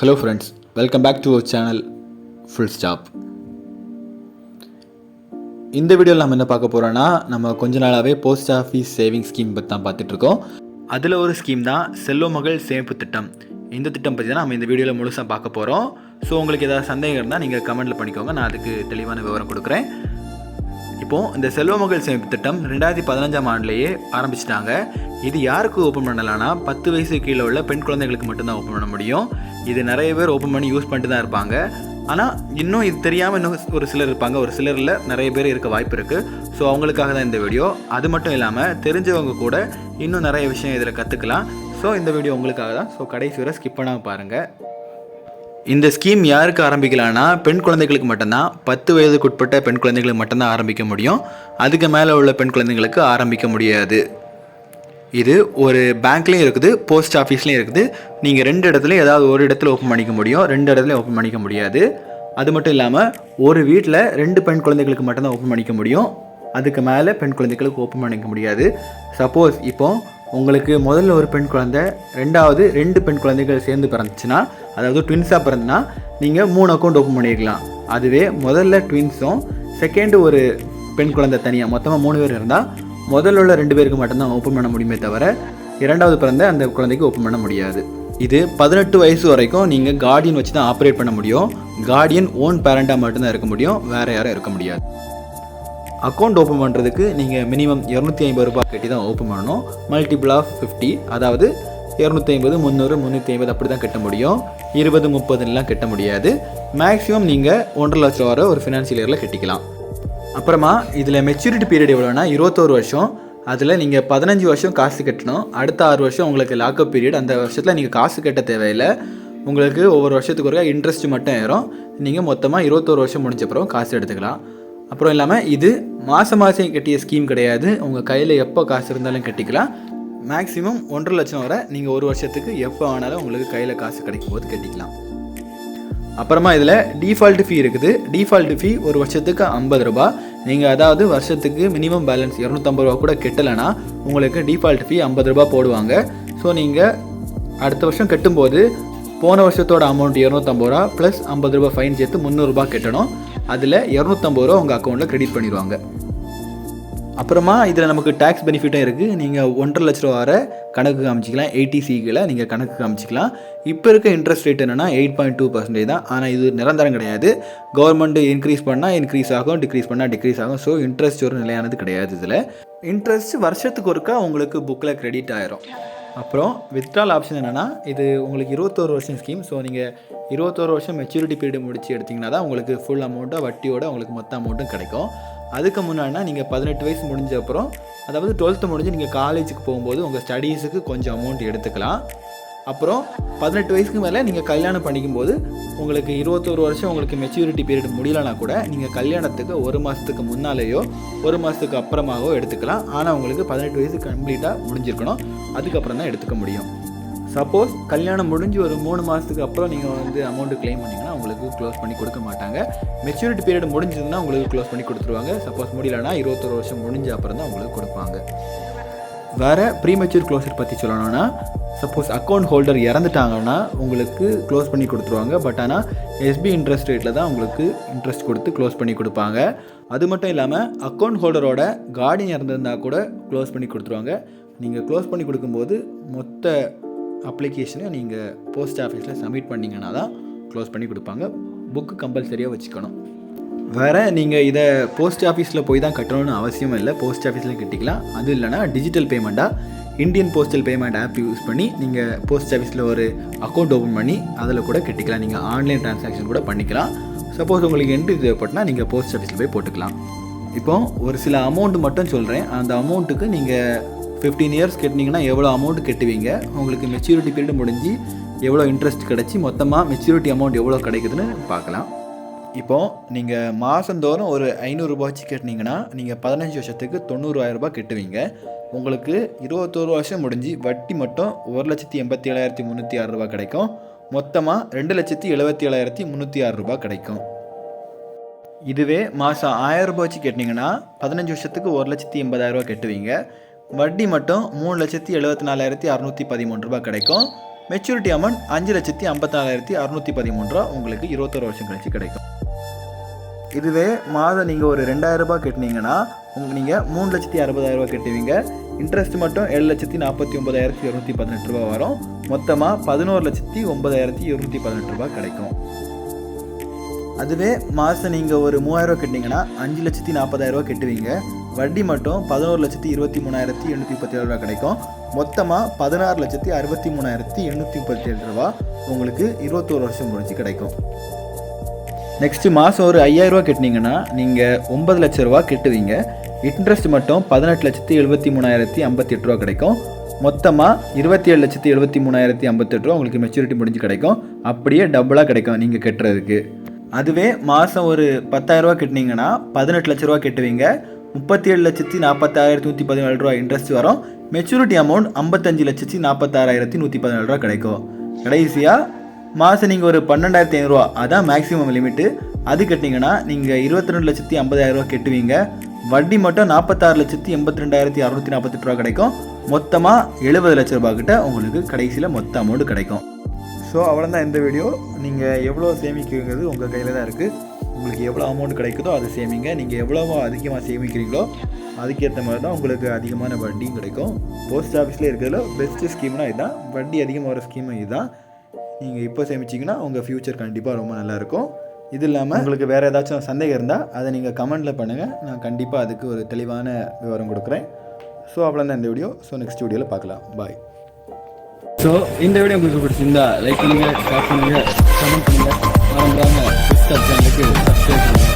Hello friends welcome back to our channel full stop இந்த வீடியோவில் நம்ம என்ன பார்க்க போகிறோன்னா நம்ம கொஞ்ச நாளாகவே போஸ்ட் ஆஃபீஸ் சேவிங் ஸ்கீம் பற்றி தான் பார்த்துட்ருக்கோம் அதில் ஒரு ஸ்கீம் தான் செல்லோ மகள் சேமிப்பு திட்டம். இந்த திட்டம் பற்றி தான் நம்ம இந்த வீடியோவில் முழுசாக பார்க்க போகிறோம் ஸோ உங்களுக்கு ஏதாவது சந்தேகம் இருந்தால் நீங்கள் கமெண்ட்டில் பண்ணிக்கோங்க. நான் அதுக்கு தெளிவான விவரம் கொடுக்குறேன். இப்போது இந்த செல்வ மகள் சேமிப்பு திட்டம் ரெண்டாயிரத்தி பதினஞ்சாம் ஆண்டுலேயே ஆரம்பிச்சிட்டாங்க. இது யாருக்கு ஓப்பன் பண்ணலாம்னா பத்து வயசு கீழே உள்ள பெண் குழந்தைகளுக்கு மட்டும்தான் ஓப்பன் பண்ண முடியும். இது நிறைய பேர் ஓப்பன் பண்ணி யூஸ் பண்ணிட்டு தான் இருப்பாங்க. ஆனால் இன்னும் இது தெரியாமல் இன்னும் ஒரு சிலர் இருப்பாங்க. ஒரு சிலரில் நிறைய பேர் இருக்க வாய்ப்பு இருக்குது ஸோ அவங்களுக்காக தான் இந்த வீடியோ அது மட்டும் இல்லாமல் தெரிஞ்சவங்க கூட இன்னும் நிறைய விஷயம் இதில் கற்றுக்கலாம் ஸோ இந்த வீடியோ உங்களுக்காக தான். ஸோ கடைசி வரை ஸ்கிப் பண்ணாமல் பாருங்கள் இந்த ஸ்கீம் யாருக்கு ஆரம்பிக்கலாம்னா பெண் குழந்தைகளுக்கு மட்டும்தான் பத்து வயதுக்குட்பட்ட பெண் குழந்தைகளுக்கு மட்டும்தான் ஆரம்பிக்க முடியும். அதுக்கு மேலே உள்ள பெண் குழந்தைங்களுக்கு ஆரம்பிக்க முடியாது. இது ஒரு பேங்க்லேயும் இருக்குது போஸ்ட் ஆஃபீஸ்லேயும் இருக்குது. நீங்கள் ரெண்டு இடத்துல ஏதாவது ஒரு இடத்துல ஓப்பன் பண்ணிக்க முடியும். ரெண்டு இடத்துல ஓப்பன் பண்ணிக்க முடியாது. அது மட்டும் இல்லாமல் ஒரு வீட்டில் ரெண்டு பெண் குழந்தைகளுக்கு மட்டும்தான் ஓப்பன் பண்ணிக்க முடியும். அதுக்கு மேலே பெண் குழந்தைகளுக்கு ஓப்பன் பண்ணிக்க முடியாது. சப்போஸ் இப்போ உங்களுக்கு முதல்ல ஒரு பெண் குழந்தை ரெண்டாவது ரெண்டு பெண் குழந்தைகள் சேர்ந்து பிறந்துச்சுன்னா அதாவது ட்வின்ஸாக பிறந்துனா நீங்கள் மூணு அக்கௌண்ட் ஓப்பன் பண்ணிக்கலாம் அதுவே முதல்ல ட்வின்ஸும் செகண்டு ஒரு பெண் குழந்தை தனியாக மொத்தமாக மூணு பேர் இருந்தால் முதல்ல உள்ள ரெண்டு பேருக்கு மட்டும்தான் ஓப்பன் பண்ண முடியுமே தவிர இரண்டாவது பிறந்த அந்த குழந்தைக்கு ஓப்பன் பண்ண முடியாது. இது பதினெட்டு வயசு வரைக்கும் நீங்கள் கார்டியன் வச்சு தான் ஆப்ரேட் பண்ண முடியும். கார்டியன் ஓன் பேரண்ட்டாக மட்டும்தான் இருக்க முடியும். வேறு யாரும் இருக்க முடியாது. அக்கௌண்ட் ஓப்பன் பண்ணுறதுக்கு நீங்கள் மினிமம் இரநூத்தி ஐம்பது ரூபாய் கட்டி தான் ஓப்பன் பண்ணணும். மல்டிபிள் ஆஃப் ஃபிஃப்டி அதாவது இரநூத்தி ஐம்பது முந்நூறு முந்நூற்றி ஐம்பது அப்படி தான் கட்ட முடியும். இருபது முப்பதுலாம் கட்ட முடியாது. மேக்ஸிமம் நீங்கள் ஒன்றரை லட்ச வர ஒரு ஃபினான்ஷியல் இயரில் கட்டிக்கலாம். அப்புறமா இதில் மெச்சூரிட்டி பீரியட் எவ்வளோனா இருபத்தோரு வருஷம். அதில் நீங்கள் பதினஞ்சு வருஷம் காசு கட்டணும். அடுத்த ஆறு வருஷம் உங்களுக்கு லாக்அப் பீரியட் அந்த வருஷத்தில் நீங்கள் காசு கட்ட தேவையில்லை. உங்களுக்கு ஒவ்வொரு வருஷத்துக்கு ஒருக்கா இன்ட்ரெஸ்ட் மட்டும் ஏறும். நீங்கள் மொத்தமாக இருபத்தோரு வருஷம் முடிஞ்ச அப்புறம் காசு எடுத்துக்கலாம். அப்புறம் இல்லாமல் இது மாதம் மாதம் கட்டிய ஸ்கீம் கிடையாது. உங்கள் கையில் எப்போ காசு இருந்தாலும் கட்டிக்கலாம். மேக்ஸிமம் ஒன்றரை லட்சம் வரை நீங்கள் ஒரு வருஷத்துக்கு எப்போ ஆனாலும் உங்களுக்கு கையில் காசு கிடைக்கும் போது கட்டிக்கலாம். அப்புறமா இதில் டிஃபால்ட் ஃபீ இருக்குது. டிஃபால்ட் ஃபீ ஒரு வருஷத்துக்கு ஐம்பது ரூபா. நீங்கள் அதாவது வருஷத்துக்கு மினிமம் பேலன்ஸ் இரநூத்தம்பது ரூபா கூட கட்டலைன்னா உங்களுக்கு டிஃபால்ட் ஃபீ ஐம்பது ரூபா போடுவாங்க. ஸோ நீங்கள் அடுத்த வருஷம் கட்டும்போது போன வருஷத்தோட அமௌண்ட் இரநூத்தம்பது ரூபா ப்ளஸ் ஐம்பது ரூபா ஃபைன் சேர்த்து முந்நூறுரூபா கட்டணும். அதில் இரநூத்தம்பது ரூபா உங்கள் அக்கௌண்ட்டில் க்ரெடிட் பண்ணிடுவாங்க. அப்புறமா இதில் நமக்கு டேக்ஸ் பெனிஃபிட்டும் இருக்குது நீங்கள் ஒன்றரை லட்ச ரூபா வரை கணக்கு காமிச்சிக்கலாம். எயிட்டிசிகளை நீங்கள் கணக்கு காமிச்சிக்கலாம். இப்போ இருக்க இன்ட்ரெஸ்ட் ரேட் என்னென்னா எயிட் பாயிண்ட் டூ பர்சன்டேஜ் தான். ஆனால் இது நிரந்தரம் கிடையாது. கவர்மெண்ட் இன்க்ரீஸ் பண்ணால் இன்க்ரீஸ் ஆகும் டிக்ரீஸ் பண்ணால் டிக்ரீஸ் ஆகும். ஸோ இன்ட்ரெஸ்ட் ஒரு நிலையானது கிடையாது இதில். இன்ட்ரெஸ்ட் வருஷத்துக்கு ஒருக்கா உங்களுக்கு புக்கில் கிரெடிட் ஆயிரும். அப்புறம் வித்ட்ரால் ஆப்ஷன் என்னென்னா இது உங்களுக்கு இருபத்தோரு வருஷம் ஸ்கீம் ஸோ நீங்கள் இருபத்தோரு வருஷம் மெச்சூரிட்டி பீரியட் முடிச்சு எடுத்திங்கன்னா தான் உங்களுக்கு ஃபுல் அமௌண்ட்டாக வட்டியோட உங்களுக்கு மொத்த அமௌண்ட்டும் கிடைக்கும். அதுக்கு முன்னாடினா நீங்கள் பதினெட்டு வயசு முடிஞ்ச அப்புறம் அதாவது டுவெல்த்து முடிஞ்சு நீங்கள் காலேஜுக்கு போகும்போது உங்கள் ஸ்டடீஸுக்கு கொஞ்சம் அமௌண்ட் எடுத்துக்கலாம். அப்புறம் பதினெட்டு வயசுக்கு மேலே நீங்கள் கல்யாணம் பண்ணிக்கும்போது உங்களுக்கு இருபத்தோரு வருஷம் உங்களுக்கு மெச்சூரிட்டி பீரியட் முடியலனா கூட நீங்கள் கல்யாணத்துக்கு ஒரு மாதத்துக்கு முன்னாலேயோ ஒரு மாதத்துக்கு அப்புறமாகவோ எடுத்துக்கலாம். ஆனால் உங்களுக்கு பதினெட்டு வயசு கம்ப்ளீட்டாக முடிஞ்சிருக்கணும். அதுக்கப்புறம் தான் எடுத்துக்க முடியும். சப்போஸ் கல்யாணம் முடிஞ்சு ஒரு மூணு மாதத்துக்கு அப்புறம் நீங்கள் வந்து அமௌண்ட்டு க்ளைம் பண்ணிங்கன்னா உங்களுக்கு க்ளோஸ் பண்ணி கொடுக்க மாட்டாங்க. மெச்சூரிட்டி பீரியட் முடிஞ்சதுன்னா உங்களுக்கு க்ளோஸ் பண்ணி கொடுத்துருவாங்க. சப்போஸ் முடியலன்னா இருபத்தொரு வருஷம் முடிஞ்ச அப்புறம் தான் உங்களுக்கு கொடுப்பாங்க. வேறு ப்ரீமெச்சூர் க்ளோசர் பற்றி சொல்லணும்னா சப்போஸ் அக்கௌண்ட் ஹோல்டர் இறந்துட்டாங்கன்னா உங்களுக்கு க்ளோஸ் பண்ணி கொடுத்துருவாங்க. பட் ஆனால் எஸ்பி இன்ட்ரெஸ்ட் ரேட்டில் தான் உங்களுக்கு இன்ட்ரெஸ்ட் கொடுத்து க்ளோஸ் பண்ணி கொடுப்பாங்க. அது மட்டும் இல்லாமல் அக்கௌண்ட் ஹோல்டரோட கார்டியன் இறந்துருந்தா கூட க்ளோஸ் பண்ணி கொடுத்துருவாங்க. நீங்கள் க்ளோஸ் பண்ணி கொடுக்கும்போது மொத்த அப்ளிகேஷனை நீங்கள் போஸ்ட் ஆஃபீஸில் சப்மிட் பண்ணிங்கன்னா தான் க்ளோஸ் பண்ணி கொடுப்பாங்க. புக்கு கம்பல்சரியாக வச்சுக்கணும். வேறு நீங்கள் இதை போஸ்ட் ஆஃபீஸில் போய் தான் கட்டணும்னு அவசியம் இல்லை. போஸ்ட் ஆஃபீஸில் கட்டிக்கலாம். அது இல்லைனா digital பேமெண்ட்டாக Indian postal payment app use பண்ணி நீங்கள் போஸ்ட் ஆஃபீஸில் ஒரு அக்கௌண்ட் ஓப்பன் பண்ணி அதில் கூட கட்டிக்கலாம். நீங்கள் ஆன்லைன் ட்ரான்சாக்ஷன் கூட பண்ணிக்கலாம். சப்போஸ் உங்களுக்கு என்ட்ரி தேவைப்பட்டுனா நீங்கள் போஸ்ட் ஆஃபீஸில் போய் போட்டுக்கலாம். இப்போ ஒரு சில அமௌண்ட் மட்டும் சொல்கிறேன் அந்த அமௌண்ட்டுக்கு நீங்கள் ஃபிஃப்டீன் இயர்ஸ் கட்டினீங்கன்னா எவ்வளோ அமௌண்ட் கட்டுவீங்க? உங்களுக்கு மெச்சூரிட்டி பீரியட் முடிஞ்சு எவ்வளோ இன்ட்ரெஸ்ட் கிடச்சி மொத்தமாக மெச்சூரிட்டி அமௌண்ட் எவ்வளோ கிடைக்குதுன்னு பார்க்கலாம். இப்போது நீங்கள் மாதந்தோறும் ஒரு ஐநூறுரூபா வச்சு கட்டினீங்கன்னா நீங்கள் பதினஞ்சு வருஷத்துக்கு தொண்ணூறாயிரரூபா கட்டுவீங்க. உங்களுக்கு இருபத்தோரு வருஷம் முடிஞ்சு வட்டி மட்டும் ஒரு லட்சத்தி எண்பத்தி ஏழாயிரத்தி முந்நூற்றி ஆறு ரூபா கிடைக்கும். மொத்தமாக ரெண்டு லட்சத்தி எழுபத்தி ஏழாயிரத்தி முந்நூற்றி ஆறு ரூபா கிடைக்கும். இதுவே மாதம் ஆயிரம் ரூபாய் வச்சு கட்டினீங்கன்னா பதினஞ்சு வருஷத்துக்கு ஒரு லட்சத்தி எண்பதாயிரரூபா கட்டுவீங்க. வட்டி மட்டும் மூணு லட்சத்தி எழுபத்தி நாலாயிரத்தி அறுநூத்தி பதிமூணு ரூபாய் கிடைக்கும். மெச்சூரிட்டி அமௌண்ட் அஞ்சு லட்சத்தி ஐம்பத்தாலாயிரத்தி அறுநூற்றி பதிமூணு ரூபா உங்களுக்கு இருபத்தொரு வருஷம் கழிச்சு கிடைக்கும். இதுவே மாதம் நீங்கள் ஒரு ரெண்டாயிரம் ரூபாய் கட்டினீங்கன்னா உங்க நீங்கள் மூணு லட்சத்தி அறுபதாயிரம் ரூபாய் கட்டுவீங்க. இன்ட்ரெஸ்ட் மட்டும் ஏழு லட்சத்தி நாற்பத்தி ஒன்பதாயிரத்தி இரநூத்தி பதினெட்டு ரூபா வரும். மொத்தமாக பதினோரு லட்சத்தி ஒன்பதாயிரத்தி இரநூத்தி பதினெட்டு ரூபாய் கிடைக்கும். அதுவே மாதம் நீங்கள் ஒரு மூவாயிரம் கட்டினீங்கன்னா அஞ்சு லட்சத்தி நாற்பதாயிரம் ரூபாய் கட்டுவீங்க. வட்டி மட்டும் பதினோரு லட்சத்தி இருபத்தி மூணாயிரத்தி எண்ணூற்றி முப்பத்தி ஏழு ரூபா கிடைக்கும். மொத்தமாக பதினாறு லட்சத்தி அறுபத்தி மூணாயிரத்தி எண்ணூற்றி முப்பத்தி ஏழு ரூபா உங்களுக்கு இருபத்தோரு வருஷம் முடிச்சு கிடைக்கும். நெக்ஸ்ட்டு மாதம் ஒரு ஐயாயிரரூவா கட்டினீங்கன்னா நீங்கள் ஒன்பது லட்ச ரூபா கட்டுவீங்க. இன்ட்ரெஸ்ட் மட்டும் பதினெட்டு லட்சத்தி எழுபத்தி மூணாயிரத்தி ஐம்பத்தி எட்டு ரூபா கிடைக்கும். மொத்தமாக இருபத்தி ஏழு லட்சத்தி எழுபத்தி மூணாயிரத்தி ஐம்பத்தெட்டு ரூபா உங்களுக்கு மெச்சூரிட்டி முடிஞ்சு கிடைக்கும். அப்படியே டபுளாக கிடைக்கும் நீங்கள் கட்டுறதுக்கு. அதுவே மாதம் ஒரு பத்தாயிரரூவா கட்டினீங்கன்னா பதினெட்டு லட்ச ரூபா கட்டுவீங்க. முப்பத்தி ஏழு லட்சத்தி நாற்பத்தாயிரத்தி நூற்றி பதினேழு ரூபா இன்ட்ரெஸ்ட் வரும். மெச்சூரிட்டி அமௌண்ட் ஐம்பத்தஞ்சு லட்சத்தி நாற்பத்தாறாயிரத்தி நூற்றி பதினேழு ரூபா கிடைக்கும். கடைசியாக மாதம் நீங்கள் ஒரு பன்னெண்டாயிரத்தி ஐநூறுரூவா அதான் மேக்ஸிமம் லிமிட்டு அது கட்டிங்கன்னா நீங்கள் இருபத்தி ரெண்டு லட்சத்தி ஐம்பதாயிரரூவா கட்டுவீங்க. வட்டி மட்டும் நாற்பத்தாறு லட்சத்தி எண்பத்தி ரெண்டாயிரத்தி அறுநூற்றி நாற்பத்தெட்டு ரூபா கிடைக்கும். மொத்தமாக எழுபது லட்ச ரூபா கிட்ட உங்களுக்கு கடைசியில் மொத்த அமௌண்ட் கிடைக்கும். ஸோ அவ்வளோதான் இந்த வீடியோ நீங்கள் எவ்வளோ சேமிக்குங்கிறது உங்கள் கையில் தான் இருக்குது உங்களுக்கு எவ்வளோ அமௌண்ட் கிடைக்குதோ அதை சேமிங்க. நீங்கள் எவ்வளவோ அதிகமாக சேமிக்கிறீங்களோ அதுக்கேற்ற மாதிரி தான் உங்களுக்கு அதிகமான வட்டியும் கிடைக்கும். போஸ்ட் ஆஃபீஸில் இருக்கிறதுல பெஸ்ட்டு ஸ்கீம்னா இதுதான் வட்டி அதிகமாக வர ஸ்கீமும் இதுதான் நீங்கள் இப்போ சேமிச்சிங்கன்னா உங்கள் ஃப்யூச்சர் கண்டிப்பாக ரொம்ப நல்லாயிருக்கும் இது இல்லாமல் உங்களுக்கு வேறு ஏதாச்சும் சந்தேகம் இருந்தால் அதை நீங்கள் கமெண்ட்டில் பண்ணுங்கள் நான் கண்டிப்பாக அதுக்கு ஒரு தெளிவான விவரம் கொடுக்குறேன். ஸோ அவ்வளோதான் இந்த வீடியோ ஸோ நெக்ஸ்ட் வீடியோவில் பார்க்கலாம். பாய் ஸோ இந்த வீடியோ உங்களுக்கு பிடிச்சிருந்தா லைக் பண்ணுங்கள் ஷேர் பண்ணுங்கள் கமெண்ட் பண்ணுங்கள் और ब्रह्म इसका जन्म के सबसे